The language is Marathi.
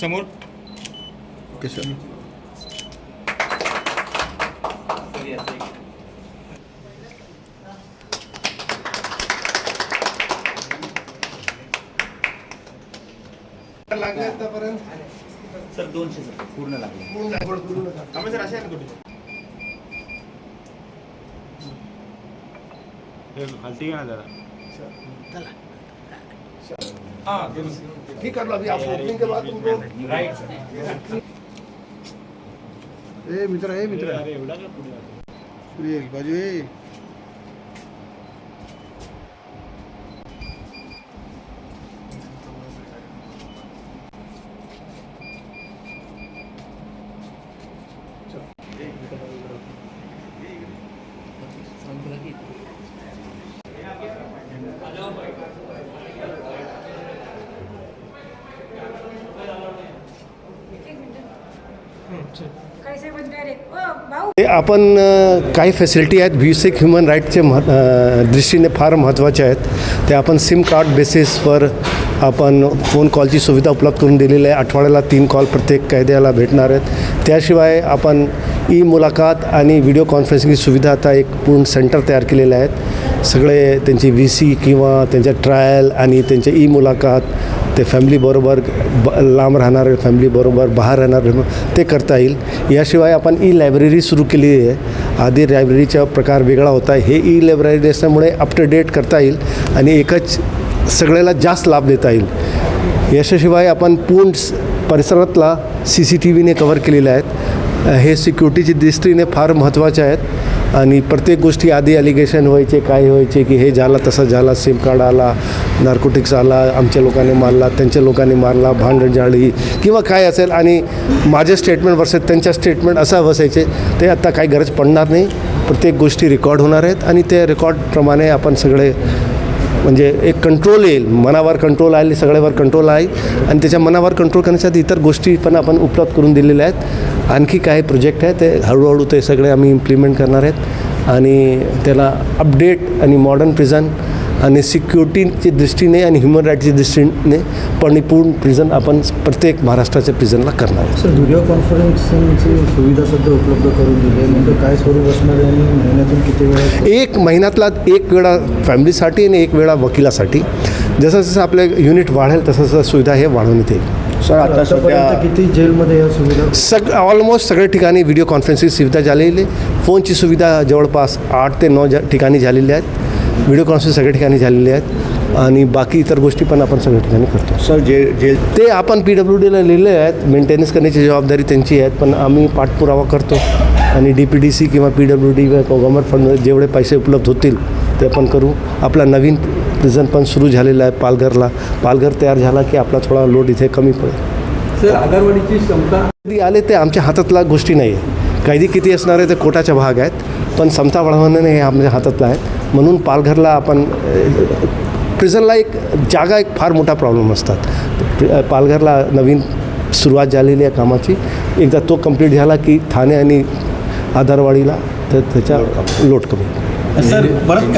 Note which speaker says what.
Speaker 1: समोर.
Speaker 2: ओके सर लागले आतापर्यंत
Speaker 3: सर दोनशे सर. पूर्ण लागले.
Speaker 1: आम्ही सर असे आहे ना घ्या ना जरा. हाँ
Speaker 2: ठीक कर लो अभी आप ओपनिंग के बाद तुमको
Speaker 1: राईट
Speaker 2: ए मित्र ए मित्र.
Speaker 1: अरे एवढा का पुढे
Speaker 2: सूर्य बाजू ए.
Speaker 4: आपण काही फॅसिलिटी आहेत. बेसिक ह्युमन राईटचे मह दृष्टीने फार महत्त्वाचे आहेत. ते आपण सिम कार्ड बेसिसवर आपण फोन कॉलची सुविधा उपलब्ध करून दिलेली आहे. आठवड्याला तीन कॉल प्रत्येक कैद्याला भेटणार आहेत. त्याशिवाय आपण ई मुलाखत आणि व्हिडिओ कॉन्फरन्सिंगची सुविधा आता एक पूर्ण सेंटर तयार केलेले आहेत. सगळे त्यांची व्ही सी किंवा त्यांच्या ट्रायल आणि त्यांचे ई मुलाखत ते फॅमिलीबरोबर ब लांब राहणार फॅमिलीबरोबर बाहेर राहणार ते करता येईल. याशिवाय आपण ई लायब्ररी सुरू केली आहे. आधी लायब्ररीचा प्रकार वेगळा होता. हे ई लायब्ररी असल्यामुळे अप टू डेट करता येईल आणि एकच सगळ्याला जास्त लाभ देता येईल. याच्याशिवाय आपण पूर्ण परिसरातला सी सी टी व्हीने कव्हर केलेले आहेत. हे सिक्युरिटीची दृष्टीने फार महत्त्वाचे आहेत. आणि प्रत्येक गोष्टी आधी अलिगेशन व्हायचे काय व्हायचे की हे झालं तसं झालं सिम कार्ड आला नार्कोटिक्स आला आमच्या लोकांनी मारला त्यांच्या लोकांनी मारला भांडण जाळी किंवा काय असेल आणि माझे स्टेटमेंट वर्सेस त्यांच्या स्टेटमेंट असं बसायचे ते आता काही गरज पडणार नाही. प्रत्येक गोष्टी रेकॉर्ड होणार आहेत आणि त्या रेकॉर्डप्रमाणे आपण सगळे म्हणजे एक कंट्रोल येईल. मनावर कंट्रोल आले सगळ्यावर कंट्रोल आहे. आणि त्याच्या मनावर कंट्रोल करण्यासाठी इतर गोष्टी पण आपण उपलब्ध करून दिलेल्या आहेत. आणखी काही प्रोजेक्ट आहे ते हळूहळू ते सगळे आम्ही इम्प्लिमेंट करणार आहेत. आणि त्याला अपडेट आणि मॉडर्न प्रिझन आणि सिक्युरिटीची दृष्टीने आणि ह्युमन राईटची दृष्टीने परिपूर्ण प्रिझन आपण प्रत्येक महाराष्ट्राच्या प्रिझनला करणार आहे.
Speaker 5: सर व्हिडिओ कॉन्फरन्सिंगची सुविधा सध्या उपलब्ध करून दिली आहे. काय स्वरूप असणार आहे आणि महिन्यातून किती वेळा
Speaker 4: एक महिन्यातला एक वेळा फॅमिलीसाठी आणि एक वेळा वकिलासाठी. जसं जसं आपले युनिट वाढेल तसं तसं सुविधा हे वाढवण्यात येईल
Speaker 3: सर आता
Speaker 5: आतापर्यंत
Speaker 3: सध्या
Speaker 5: किती जेलमध्ये या सुविधा
Speaker 4: सग ऑलमोस्ट सगळ्या ठिकाणी व्हिडिओ कॉन्फरन्सिंग सुविधा झालेली आहे. फोनची सुविधा जवळपास आठ ते नऊ ठिकाणी झालेली आहेत. व्हिडिओ कॉन्फरन्स सगळ्या ठिकाणी झालेली आहेत आणि बाकी इतर गोष्टी पण आपण सगळ्या ठिकाणी करतो.
Speaker 3: सर जे जे
Speaker 4: ते आपण पी डब्ल्यू डीला लिहिले आहेत. मेंटेनन्स करण्याची जबाबदारी त्यांची आहेत पण आम्ही पाठपुरावा करतो आणि डी पी डी सी किंवा P W D government fund जेवढे पैसे उपलब्ध होतील ते आपण करू. आपला नवीन प्रिझन पण सुरू झालेला आहे पालघरला. पालघर तयार झाला की आपला थोडा लोड इथे कमी पडेल.
Speaker 5: सर आगारवाडीची क्षमता
Speaker 4: कधी आले ते आमच्या हातातला गोष्टी नाही आहे कैदी किती असणार आहे ते कोटाच्या भाग आहेत पण समता वाढवणे हे आमच्या हातातलं आहे म्हणून पालघरला आपण प्रिझनला एक जागा एक फार मोठा प्रॉब्लेम असतात. पालघरला नवीन सुरुवात झालेली आहे कामाची. एकदा तो कंप्लीट झाला की ठाणे आणि आधारवाडीला तर त्याच्या लोट कमी.
Speaker 3: सर परत